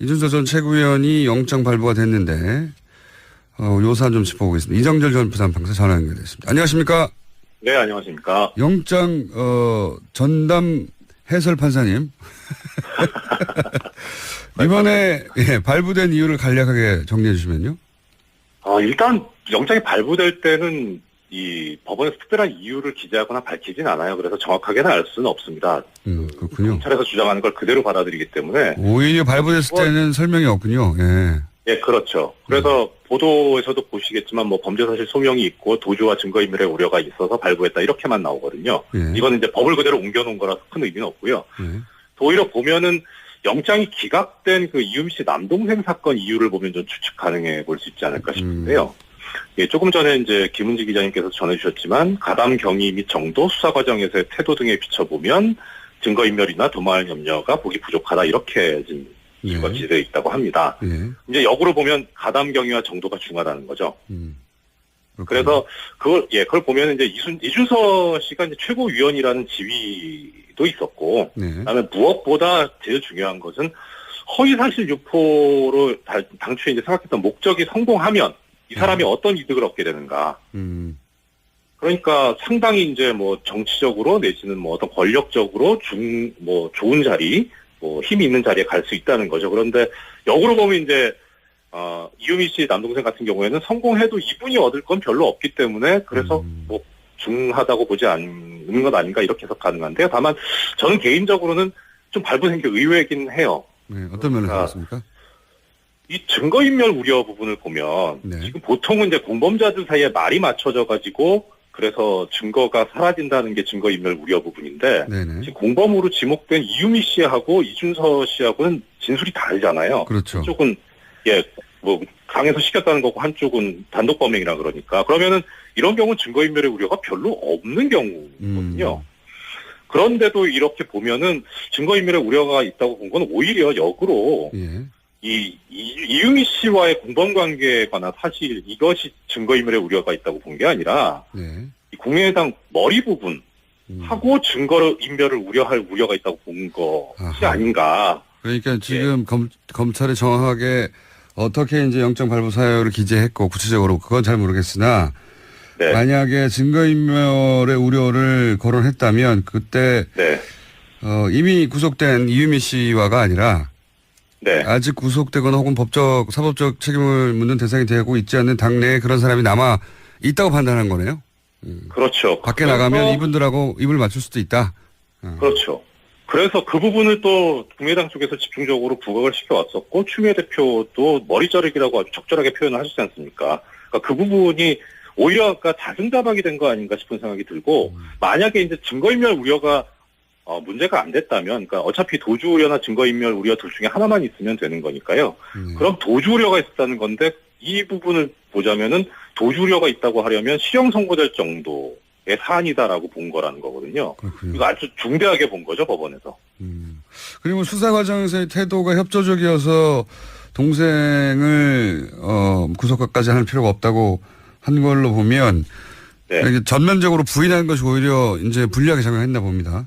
이준서 전 최고위원이 영장 발부가 됐는데 어, 요 사안 좀 짚어보겠습니다. 이정철 전 부산판사 전화 연결됐습니다. 안녕하십니까? 네, 안녕하십니까. 영장 어, 전담 해설 판사님. 이번에 예, 발부된 이유를 간략하게 정리해 주시면요. 어, 일단 영장이 발부될 때는 이 법원에서 특별한 이유를 기재하거나 밝히진 않아요. 그래서 정확하게는 알 수는 없습니다. 음, 그렇군요. 검찰에서 주장하는 걸 그대로 받아들이기 때문에 오히려 발부됐을 때는 설명이 없군요. 예. 예, 그렇죠. 그래서 보도에서도 보시겠지만 뭐 범죄 사실 소명이 있고 도주와 증거인멸의 우려가 있어서 발부했다 이렇게만 나오거든요. 예. 이거는 이제 법을 그대로 옮겨놓은 거라서 큰 의미는 없고요. 예. 오히려 보면은 영장이 기각된 그 이유미 씨 남동생 사건 이유를 보면 좀 추측 가능해 볼 수 있지 않을까 싶은데요. 예, 조금 전에 이제 김은지 기자님께서 전해주셨지만 가담 경위 및 정도 수사 과정에서의 태도 등에 비춰보면 증거 인멸이나 도말 염려가 보기 부족하다 이렇게 지금 이유가 예. 있다고 합니다. 예. 이제 역으로 보면 가담 경위와 정도가 중하다는 거죠. 음. 그래서 그걸 예 그걸 보면 이제 이순 이준서 씨가 이제 최고위원이라는 지위도 있었고 네. 그다음에 무엇보다 제일 중요한 것은 허위 사실 유포로 다- 당초에 이제 생각했던 목적이 성공하면 이 사람이 어떤 이득을 얻게 되는가. 음. 그러니까 상당히 이제 뭐 정치적으로 내지는 뭐 어떤 권력적으로 중 뭐 좋은 자리, 뭐 힘이 있는 자리에 갈 수 있다는 거죠. 그런데 역으로 보면 이제 어 이유미 씨 남동생 같은 경우에는 성공해도 이분이 얻을 건 별로 없기 때문에 그래서 음. 뭐 중하다고 보지 않는 것 아닌가 이렇게 해석 가능한데요. 다만 저는 개인적으로는 좀 발부된 게 의외긴 해요. 네. 어떤 면에서 아, 그렇습니까? 이 증거인멸 우려 부분을 보면 네. 지금 보통은 이제 공범자들 사이에 말이 맞춰져 가지고 그래서 증거가 사라진다는 게 증거인멸 우려 부분인데 네네. 지금 공범으로 지목된 이유미 씨하고 이준서 씨하고는 진술이 다르잖아요. 그렇죠. 한쪽은 예 뭐 강에서 시켰다는 거고 한쪽은 단독 범행이라 그러니까 그러면은 이런 경우는 증거인멸의 우려가 별로 없는 경우거든요. 음. 그런데도 이렇게 보면은 증거인멸의 우려가 있다고 본 건 오히려 역으로 예. 이, 이 이유미 씨와의 공범 관계에 관한 사실 이것이 증거인멸의 우려가 있다고 본 게 아니라 네. 이 국민의당 머리 부분 음. 하고 증거 인멸을 우려할 우려가 있다고 본 것이 아하. 아닌가. 그러니까 지금 검, 검찰이 정확하게 어떻게 이제 영장 발부 사유를 기재했고 구체적으로 그건 잘 모르겠으나 네, 만약에 증거인멸의 우려를 거론했다면 그때 네, 어, 이미 구속된 이유미 씨와가 아니라 네, 아직 구속되거나 혹은 법적 사법적 책임을 묻는 대상이 되고 있지 않는 당내에 그런 사람이 남아 있다고 판단한 거네요. 그렇죠. 밖에 나가면 이분들하고 입을 맞출 수도 있다. 어. 그렇죠. 그래서 그 부분을 또 국민의당 쪽에서 집중적으로 부각을 시켜왔었고 추미애 대표도 머리 자르기라고 아주 적절하게 표현을 하시지 않습니까? 그러니까 그 부분이 오히려 아까 자승자박이 된 거 아닌가 싶은 생각이 들고 만약에 이제 증거인멸 우려가 어, 문제가 안 됐다면, 그러니까 어차피 도주 우려나 증거인멸 우려 둘 중에 하나만 있으면 되는 거니까요. 음. 그럼 도주 우려가 있었다는 건데 이 부분을 보자면은 도주 우려가 있다고 하려면 실형 선고될 정도의 사안이다라고 본 거라는 거거든요. 그렇군요. 이거 아주 중대하게 본 거죠 법원에서. 음. 그리고 수사 과정에서의 태도가 협조적이어서 동생을 어, 구속까지 할 필요가 없다고 한 걸로 보면 네. 전면적으로 부인하는 것이 오히려 이제 불리하게 작용했나 봅니다.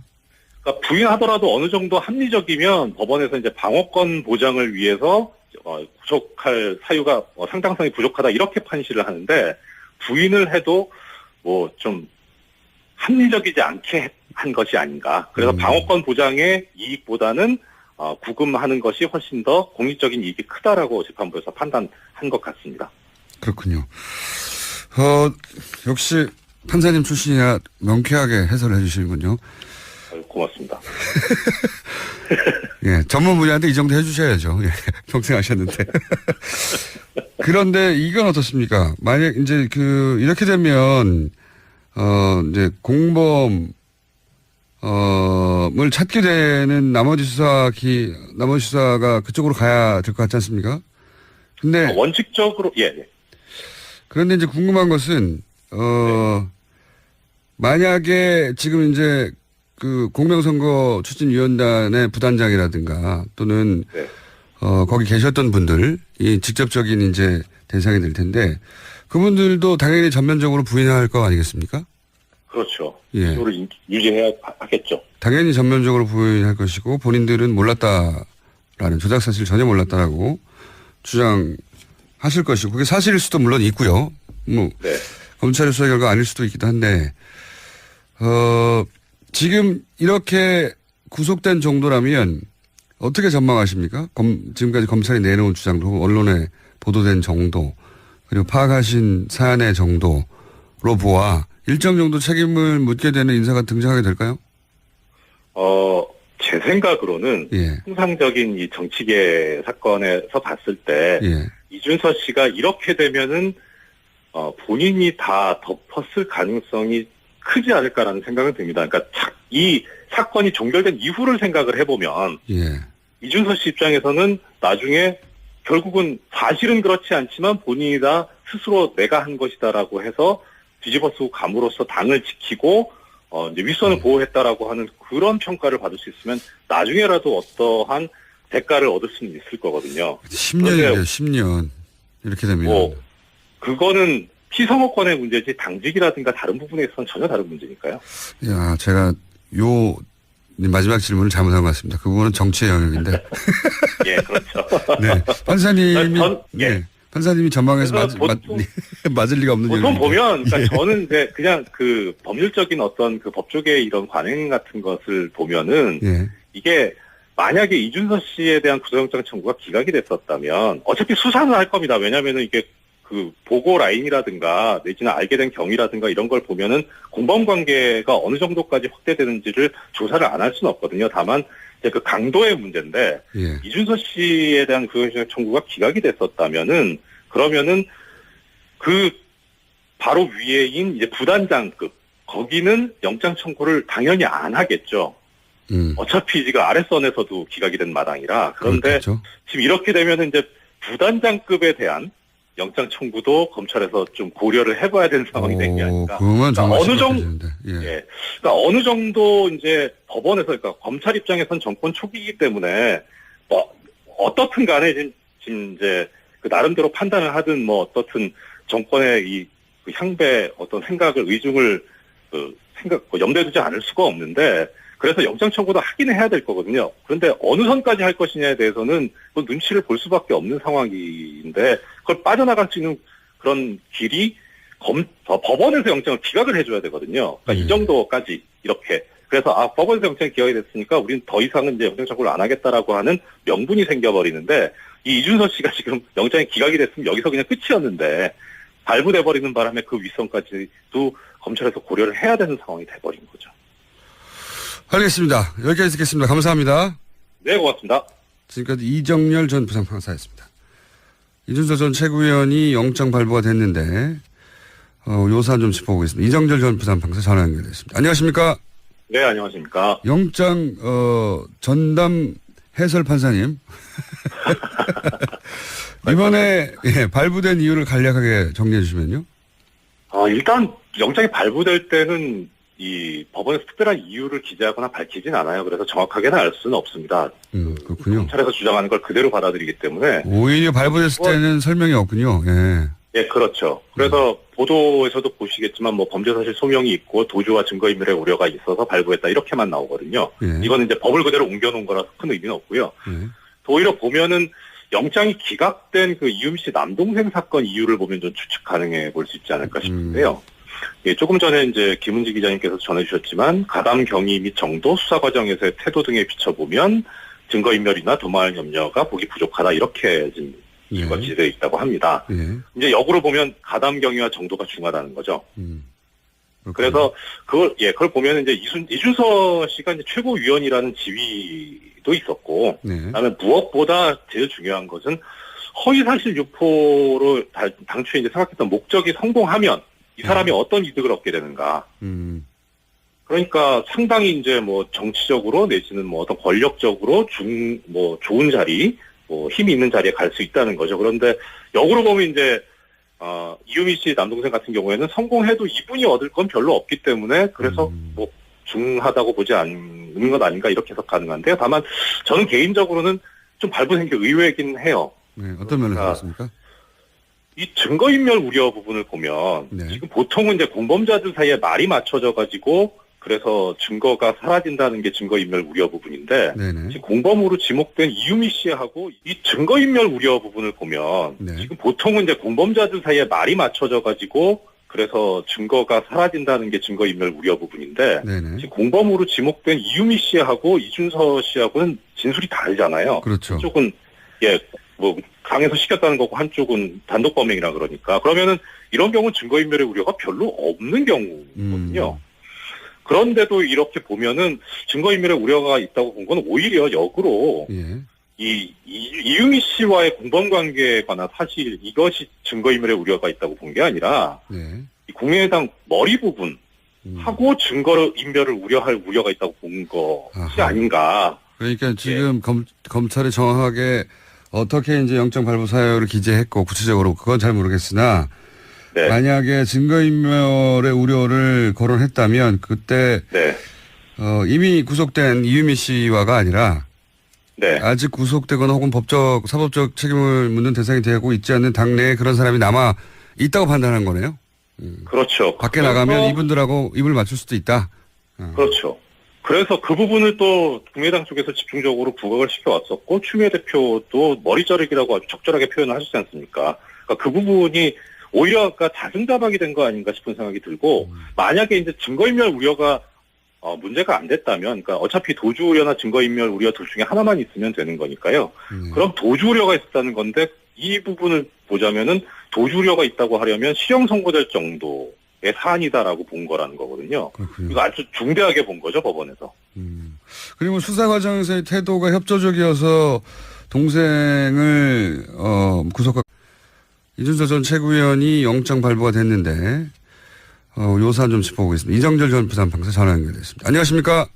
그러니까 부인하더라도 어느 정도 합리적이면 법원에서 이제 방어권 보장을 위해서 어, 구속할 사유가 어, 상당성이 부족하다 이렇게 판시를 하는데 부인을 해도 뭐 좀 합리적이지 않게 한 것이 아닌가. 그래서 음. 방어권 보장의 이익보다는 어, 구금하는 것이 훨씬 더 공익적인 이익이 크다라고 재판부에서 판단한 것 같습니다. 그렇군요. 어, 역시 판사님 출신이라 명쾌하게 해설을 해주시는군요. 고맙습니다. 예, 전문 분야인데 이 정도 해주셔야죠. 예, 평생 하셨는데. 그런데 이건 어떻습니까? 만약 이제 그 이렇게 되면 어 이제 공범 어을 찾게 되는 나머지 수사 기 나머지 수사가 그쪽으로 가야 될 것 같지 않습니까? 근데 어, 원칙적으로 예, 예. 그런데 이제 궁금한 것은 어 만약에 지금 이제 그 공명선거 추진위원단의 부단장이라든가 또는 네. 어 거기 계셨던 분들이 직접적인 이제 대상이 될 텐데 그분들도 당연히 전면적으로 부인할 거 아니겠습니까? 그렇죠. 예. 이거를 유지해야 하겠죠. 당연히 전면적으로 부인할 것이고 본인들은 몰랐다 몰랐다라는 조작 사실 전혀 몰랐다라고 주장하실 것이고 그게 사실일 수도 물론 있고요. 뭐 네. 검찰의 수사 결과 아닐 수도 있기도 한데 어 지금 이렇게 구속된 정도라면 어떻게 전망하십니까? 검, 지금까지 검찰이 내놓은 주장도 언론에 보도된 정도 그리고 파악하신 사안의 정도로 보아 일정 정도 책임을 묻게 되는 인사가 등장하게 될까요? 어, 제 생각으로는 예, 통상적인 이 정치계 사건에서 봤을 때 예, 이준서 씨가 이렇게 되면은 어, 본인이 다 덮었을 가능성이 크지 않을까라는 생각은 듭니다. 그러니까 차- 이 사건이 종결된 이후를 생각을 해보면 예, 이준서 씨 입장에서는 나중에 결국은 사실은 그렇지 않지만 본인이 다 스스로 내가 한 것이다라고 해서 뒤집어쓰고 감으로써 당을 지키고 어 이제 윗선을 보호했다라고 하는 그런 평가를 받을 수 있으면 나중에라도 어떠한 대가를 얻을 수는 있을 거거든요. 10년이에요, 10년 이렇게 되면 뭐 그거는 피선거권의 문제지 당직이라든가 다른 부분에 있어서는 전혀 다른 문제니까요. 야, 제가 요 마지막 질문을 잘못한 것 같습니다. 그 부분은 정치의 영역인데. 예, 그렇죠. 네. 판사님이, 전- 예. 네. 판사님이 맞, 그래서 맞, 보통- 맞 을 리가 없는 보통. 보면, 그러니까 저는 이제 그냥 그 법률적인 어떤 그 법조계의 이런 관행 같은 것을 보면은 예. 이게 만약에 이준서 씨에 대한 구속영장 청구가 기각이 됐었다면 어차피 수사는 할 겁니다. 왜냐면은 이게 그 보고 라인이라든가 내지는 알게 된 경위라든가 이런 걸 보면은 공범 관계가 어느 정도까지 확대되는지를 조사를 안 할 수는 없거든요. 다만 이제 그 강도의 문제인데 예. 이준서 씨에 대한 구속영장 청구가 기각이 됐었다면은 그러면은 그 바로 위에인 이제 부단장급 거기는 영장 청구를 당연히 안 하겠죠. 음. 어차피 지금 아랫선에서도 기각이 된 마당이라 그런데 그렇겠죠. 지금 이렇게 되면 이제 부단장급에 대한 영장 청구도 검찰에서 좀 고려를 해봐야 되는 상황이 된게 오, 아닌가. 정말 어느 정도-. 예. 예. 그러니까 어느 정도 이제 법원에서 그러니까 검찰 입장에선 정권 초기이기 때문에 뭐 어떻든 간에 지금, 지금 이제 그 나름대로 판단을 하든 뭐 어떻든 정권의 이그 향배 어떤 생각을 의중을 그 생각 뭐 염두에 두지 않을 수가 없는데 그래서 영장 청구도 하긴 해야 될 거거든요. 그런데 어느 선까지 할 것이냐에 대해서는 그 눈치를 볼 수밖에 없는 상황인데 그걸 빠져나갈 수 있는 그런 길이 검, 어, 법원에서 영장을 기각을 해줘야 되거든요. 그러니까 음. 이 정도까지 이렇게. 그래서 아 법원에서 영장이 기각이 됐으니까 우리는 더 이상은 이제 영장 청구를 안 하겠다라고 하는 명분이 생겨버리는데 이 이준서 씨가 지금 영장이 기각이 됐으면 여기서 그냥 끝이었는데 발부돼 버리는 바람에 그 윗선까지도 검찰에서 고려를 해야 되는 상황이 돼버린 거죠. 알겠습니다. 여기까지 듣겠습니다. 감사합니다. 네 고맙습니다. 지금까지 이정열 전 부산판사였습니다. 이준서 전 최고위원이 영장 발부가 됐는데 어, 요 사안 좀 짚어보겠습니다. 이정열 전 부산판사 전화 연결됐습니다. 안녕하십니까? 네 안녕하십니까. 영장 어, 전담 해설 판사님. 이번에 예, 발부된 이유를 간략하게 정리해 주시면요. 아, 일단 영장이 발부될 때는 이 법원에서 특별한 이유를 기재하거나 밝히진 않아요. 그래서 정확하게는 알 수는 없습니다. 음, 그렇군요. 검찰에서 주장하는 걸 그대로 받아들이기 때문에 오히려 발부됐을 때는 설명이 없군요. 예. 예 그렇죠. 그래서 보도에서도 보시겠지만 뭐 범죄 사실 소명이 있고 도주와 증거인멸의 우려가 있어서 발부했다 이렇게만 나오거든요. 예. 이거는 이제 법을 그대로 옮겨놓은 거라서 큰 의미는 없고요. 예. 오히려 보면은 영장이 기각된 그 이음 씨 남동생 사건 이유를 보면 좀 추측 가능해 볼 수 있지 않을까 싶은데요. 예, 조금 전에 이제 김은지 기자님께서 전해주셨지만 가담 경위 및 정도 수사 과정에서의 태도 등에 비춰보면 증거인멸이나 도망할 염려가 보기 부족하다 이렇게 지금 이유가 예. 있다고 합니다. 예. 이제 역으로 보면 가담 경위와 정도가 중하다는 거죠. 음. 그래서 그걸 예 그걸 보면 이제 이순 이준서 씨가 이제 최고위원이라는 지위도 있었고 네. 그다음에 무엇보다 제일 중요한 것은 허위사실 유포로 다- 당초에 이제 생각했던 목적이 성공하면 이 사람이 어떤 이득을 얻게 되는가. 음. 그러니까 상당히 이제 뭐 정치적으로 내지는 뭐 어떤 권력적으로 중, 뭐 좋은 자리, 뭐 힘이 있는 자리에 갈 수 있다는 거죠. 그런데 역으로 보면 이제, 어, 이유미 씨 남동생 같은 경우에는 성공해도 이분이 얻을 건 별로 없기 때문에 그래서 음. 뭐 중하다고 보지 않는 것 아닌가 이렇게 해석 가능한데요. 다만 저는 개인적으로는 좀 발부된 게 의외이긴 해요. 네. 어떤 면에서 아, 그렇습니까? 이 증거인멸 우려 부분을 보면 네. 지금 보통은 이제 공범자들 사이에 말이 맞춰져 가지고 그래서 증거가 사라진다는 게 증거인멸 우려 부분인데 네네. 지금 공범으로 지목된 이유미 씨하고 이 증거인멸 우려 부분을 보면 네. 지금 보통은 이제 공범자들 사이에 말이 맞춰져 가지고 그래서 증거가 사라진다는 게 증거인멸 우려 부분인데 네네. 지금 공범으로 지목된 이유미 씨하고 이준서 씨하고는 진술이 다르잖아요. 그렇죠. 한쪽은 예 뭐 강에서 시켰다는 거고 한쪽은 단독 범행이라 그러니까 그러면은 이런 경우는 증거인멸의 우려가 별로 없는 경우거든요. 음. 그런데도 이렇게 보면은 증거인멸의 우려가 있다고 본 건 오히려 역으로 예. 이, 이 이유미 씨와의 공범 관계에 관한 사실 이것이 증거인멸의 우려가 있다고 본 게 아니라 네. 이 국민의당 머리 부분 음. 하고 증거 인멸을 우려할 우려가 있다고 본 것이 아하. 아닌가. 그러니까 지금 검, 검찰이 정확하게 어떻게 이제 영장 발부 사유를 기재했고 구체적으로 그건 잘 모르겠으나 네, 만약에 증거인멸의 우려를 거론했다면 그때 네, 어, 이미 구속된 이유미 씨와가 아니라 네, 아직 구속되거나 혹은 법적 사법적 책임을 묻는 대상이 되고 있지 않는 당내에 그런 사람이 남아 있다고 판단한 거네요. 그렇죠. 밖에 나가면 이분들하고 입을 맞출 수도 있다. 그렇죠. 그래서 그 부분을 또 국민의당 쪽에서 집중적으로 부각을 시켜왔었고 추미애 대표도 머리 자르기라고 아주 적절하게 표현을 하시지 않습니까? 그러니까 그 부분이 오히려 아까 자승자박이 된 거 아닌가 싶은 생각이 들고 만약에 이제 증거인멸 우려가 어, 문제가 안 됐다면, 그러니까 어차피 도주 우려나 증거인멸 우려 둘 중에 하나만 있으면 되는 거니까요. 네. 그럼 도주 우려가 있었다는 건데 이 부분을 보자면은 도주 우려가 있다고 하려면 실형 선고될 정도의 사안이다라고 본 거라는 거거든요. 그렇군요. 이거 아주 중대하게 본 거죠 법원에서. 음. 그리고 수사 과정에서의 태도가 협조적이어서 동생을 어, 구속하 이준서 전 최고위원이 영장 발부가 됐는데 어, 요 사안 좀 짚어보겠습니다. 이정철 전 부산판사 전화 연결됐습니다. 안녕하십니까?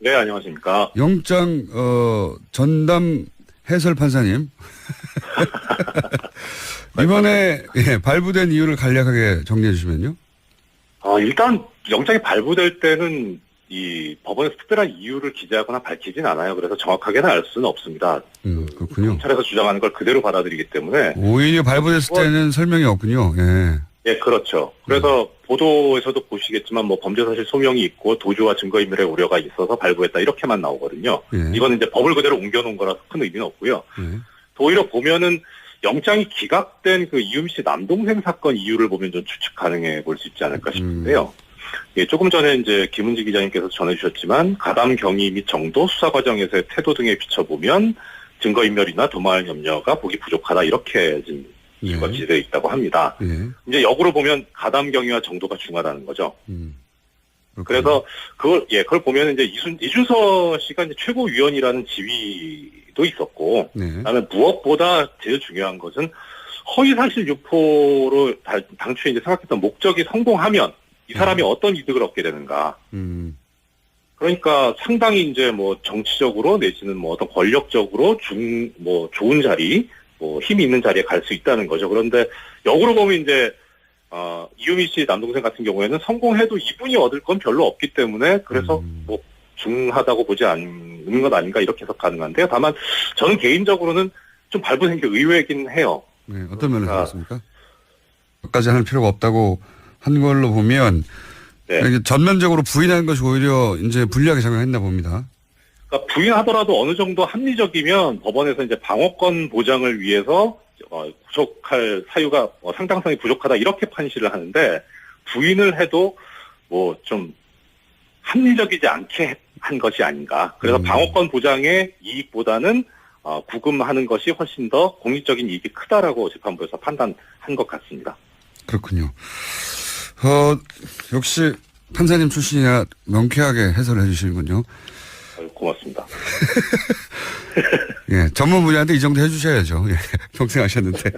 네 안녕하십니까. 영장 어, 전담 해설 판사님. 이번에 예, 발부된 이유를 간략하게 정리해 주시면요. 아 일단 영장이 발부될 때는 이 법원에서 특별한 이유를 기재하거나 밝히진 않아요. 그래서 정확하게는 알 수는 없습니다. 음, 그렇군요. 검찰에서 주장하는 걸 그대로 받아들이기 때문에 오히려 발부됐을 때는 설명이 없군요. 예. 예 그렇죠. 그래서 보도에서도 보시겠지만 뭐 범죄 사실 소명이 있고 도주와 증거인멸의 우려가 있어서 발부했다 이렇게만 나오거든요. 예. 이거는 이제 법을 그대로 옮겨놓은 거라서 큰 의미는 없고요. 예. 오히려 보면은 영장이 기각된 그 이유미 씨 남동생 사건 이유를 보면 좀 추측 가능해 볼 수 있지 않을까 싶은데요. 예, 조금 전에 이제 김은지 기자님께서 전해주셨지만 가담 경위 및 정도 수사 과정에서의 태도 등에 비춰보면 증거인멸이나 도말 염려가 보기 부족하다 이렇게 지금 예. 기재되어 있다고 합니다. 예. 이제 역으로 보면 가담 경위와 정도가 중하다는 거죠. 음. 그래서 그걸 예 그걸 보면 이제 이순 이준서 씨가 이제 최고위원이라는 지위도 있었고 네. 그다음에 무엇보다 제일 중요한 것은 허위 사실 유포로 다- 당초에 이제 생각했던 목적이 성공하면 이 사람이 어떤 이득을 얻게 되는가. 음. 그러니까 상당히 이제 뭐 정치적으로 내지는 뭐 어떤 권력적으로 중, 뭐 좋은 자리, 뭐 힘이 있는 자리에 갈 수 있다는 거죠. 그런데 역으로 보면 이제, 어, 이유미 씨 남동생 같은 경우에는 성공해도 이분이 얻을 건 별로 없기 때문에 그래서 음. 뭐 중하다고 보지 않는 것 아닌가 이렇게 해석 가능한데요. 다만 저는 개인적으로는 좀 발부된 게 의외이긴 해요. 네. 어떤 면에서 아. 그렇습니까? 까지 할 필요가 없다고 한 걸로 보면 네. 전면적으로 부인하는 것이 오히려 이제 불리하게 작용했나 봅니다. 그러니까 부인하더라도 어느 정도 합리적이면 법원에서 이제 방어권 보장을 위해서 어, 구속할 사유가 어, 상당성이 부족하다 이렇게 판시를 하는데 부인을 해도 뭐 좀 합리적이지 않게 한 것이 아닌가. 그래서 음. 방어권 보장의 이익보다는 어, 구금하는 것이 훨씬 더 공익적인 이익이 크다라고 재판부에서 판단한 것 같습니다. 그렇군요. 어, 역시 판사님 출신이라 명쾌하게 해설을 해주시는군요. 어, 고맙습니다. 예, 전문 분야인데 이 정도 해주셔야죠. 예, 평생 하셨는데.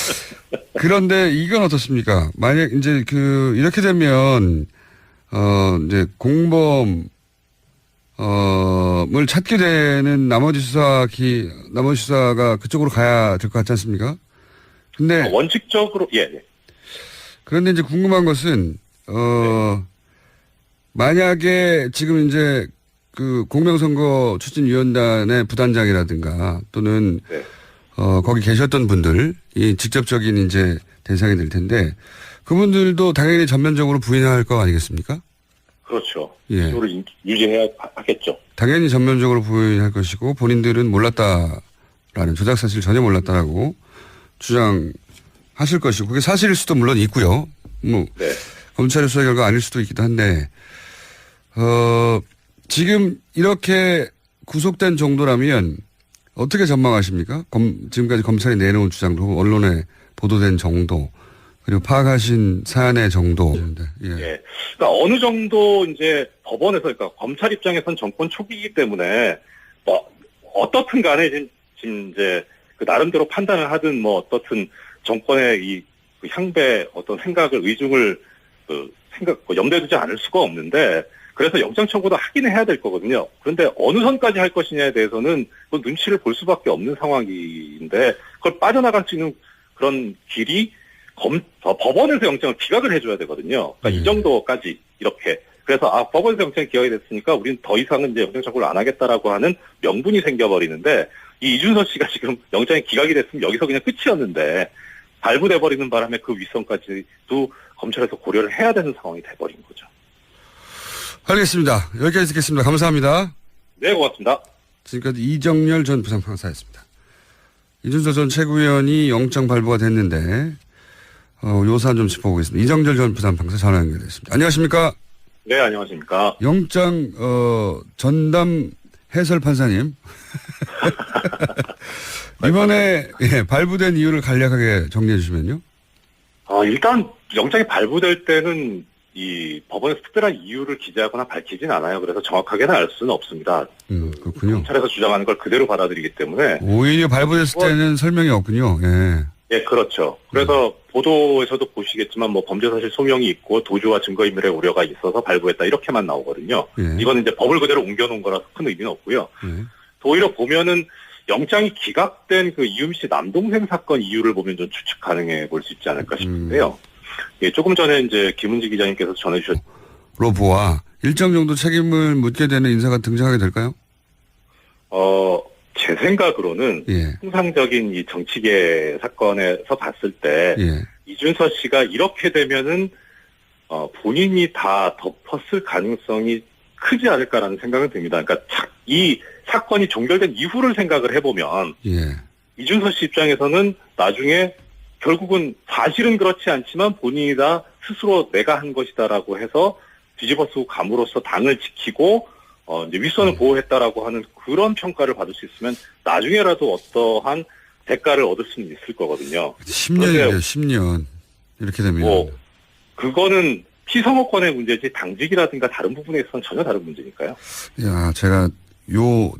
그런데 이건 어떻습니까? 만약 이제 그, 이렇게 되면, 어, 이제 공범, 어, 을 찾게 되는 나머지 수사 기, 나머지 수사가 그쪽으로 가야 될 것 같지 않습니까? 근데, 어, 원칙적으로 예, 예. 그런데 이제 궁금한 것은, 어, 만약에 지금 이제 그 공명선거 추진위원단의 부단장이라든가 또는 네. 어, 거기 계셨던 분들이 직접적인 이제 대상이 될 텐데 그분들도 당연히 전면적으로 부인할 거 아니겠습니까? 그렇죠. 예. 유지해야 하- 하겠죠. 당연히 전면적으로 부인할 것이고 본인들은 몰랐다라는 조작 사실 전혀 몰랐다라고 주장하실 것이고 그게 사실일 수도 물론 있고요. 뭐 네. 검찰의 수사 결과 아닐 수도 있기도 한데 어 지금 이렇게 구속된 정도라면 어떻게 전망하십니까? 검, 지금까지 검찰이 내놓은 주장도 언론에 보도된 정도 그리고 파악하신 사안의 정도. 예. 예. 그러니까 어느 정도 이제 법원에서 그러니까 검찰 입장에선 정권 초기이기 때문에 뭐 어떻든 간에 지금, 지금 이제 그 나름대로 판단을 하든 뭐 어떻든 정권의 이그 향배 어떤 생각을 의중을 그 생각 뭐 염두에 두지 않을 수가 없는데 그래서 영장 청구도 하긴 해야 될 거거든요. 그런데 어느 선까지 할 것이냐에 대해서는 그 눈치를 볼 수밖에 없는 상황인데 그걸 빠져나갈 수 있는 그런 길이 검, 어, 법원에서 영장을 기각을 해줘야 되거든요. 그러니까 음. 이 정도까지 이렇게. 그래서 아 법원에서 영장이 기각이 됐으니까 우리는 더 이상은 이제 영장 청구를 안 하겠다라고 하는 명분이 생겨버리는데 이 이준서 씨가 지금 영장이 기각이 됐으면 여기서 그냥 끝이었는데 발부돼 버리는 바람에 그 윗선까지도 검찰에서 고려를 해야 되는 상황이 돼버린 거죠. 알겠습니다. 여기까지 듣겠습니다. 감사합니다. 네 고맙습니다. 지금까지 이정열 전 부산 판사였습니다. 이준서 전 최고위원이 영장 발부가 됐는데 어, 요 사안 좀 짚어보겠습니다. 이정열 전 부산 판사 전화 연결됐습니다. 안녕하십니까? 네 안녕하십니까. 영장 어, 전담 해설 판사님. 이번에 예, 발부된 이유를 간략하게 정리해 주시면요. 아, 일단 영장이 발부될 때는 이 법원에서 특별한 이유를 기재하거나 밝히진 않아요. 그래서 정확하게는 알 수는 없습니다. 음, 그렇군요. 검찰에서 주장하는 걸 그대로 받아들이기 때문에 오히려 발부됐을 때는 설명이 없군요. 예. 예, 그렇죠. 그래서 보도에서도 보시겠지만 뭐 범죄 사실 소명이 있고 도주와 증거인멸의 우려가 있어서 발부했다 이렇게만 나오거든요. 예. 이거는 이제 법을 그대로 옮겨놓은 거라서 큰 의미는 없고요. 예. 오히려 보면은 영장이 기각된 그 이음 씨 남동생 사건 이유를 보면 좀 추측 가능해 볼 수 있지 않을까 싶은데요. 예, 조금 전에 이제 김은지 기자님께서 전해주셨 로 보아 일정 정도 책임을 묻게 되는 인사가 등장하게 될까요? 어, 제 생각으로는 예. 통상적인 이 정치계 사건에서 봤을 때 예. 이준서 씨가 이렇게 되면은 어, 본인이 다 덮었을 가능성이 크지 않을까라는 생각은 듭니다. 그러니까 차- 이 사건이 종결된 이후를 생각을 해보면 예. 이준서 씨 입장에서는 나중에 결국은 사실은 그렇지 않지만 본인이 다 스스로 내가 한 것이다라고 해서 뒤집어 쓰고 감으로써 당을 지키고 어 이제 윗선을 보호했다라고 하는 그런 평가를 받을 수 있으면 나중에라도 어떠한 대가를 얻을 수는 있을 거거든요. 10년이에요, 10년. 이렇게 되면. 뭐 그거는 피선거권의 문제지 당직이라든가 다른 부분에 있어서는 전혀 다른 문제니까요. 야, 제가 요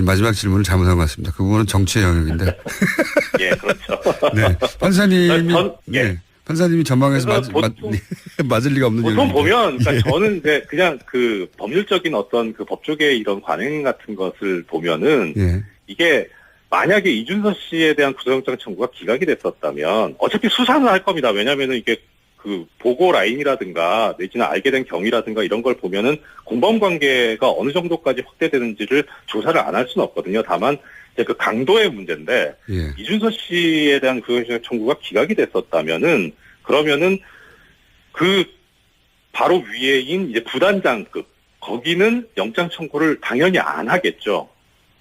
마지막 질문을 잘못한 것 같습니다. 그 부분은 정치의 영역인데. 예, 그렇죠. 네. 판사님이, 전- 예. 네. 판사님이 전망해서 맞, 그래서 맞, 보통- 맞 을 리가 없는 보통 영역인데. 보면 그러니까 예. 저는 이제 그냥 그 법률적인 어떤 그 법조계의 이런 관행 같은 것을 보면은 예. 이게 만약에 이준서 씨에 대한 구속영장 청구가 기각이 됐었다면 어차피 수사는 할 겁니다. 왜냐하면은 이게 그 보고 라인이라든가 내지는 알게 된 경위라든가 이런 걸 보면은 공범 관계가 어느 정도까지 확대되는지를 조사를 안 할 수는 없거든요. 다만 이제 그 강도의 문제인데 예. 이준서 씨에 대한 구속영장 청구가 기각이 됐었다면은 그러면은 그 바로 위에인 이제 부단장급 거기는 영장 청구를 당연히 안 하겠죠.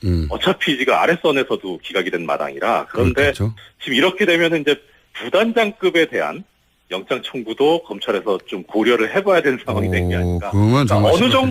음. 어차피 지금 아랫선에서도 기각이 된 마당이라 그런데 그렇겠죠. 지금 이렇게 되면은 이제 부단장급에 대한 영장 청구도 검찰에서 좀 고려를 해봐야 되는 상황이 된게 오, 아닐까. 그러면 그러니까 정말 어느 심각하겠네요.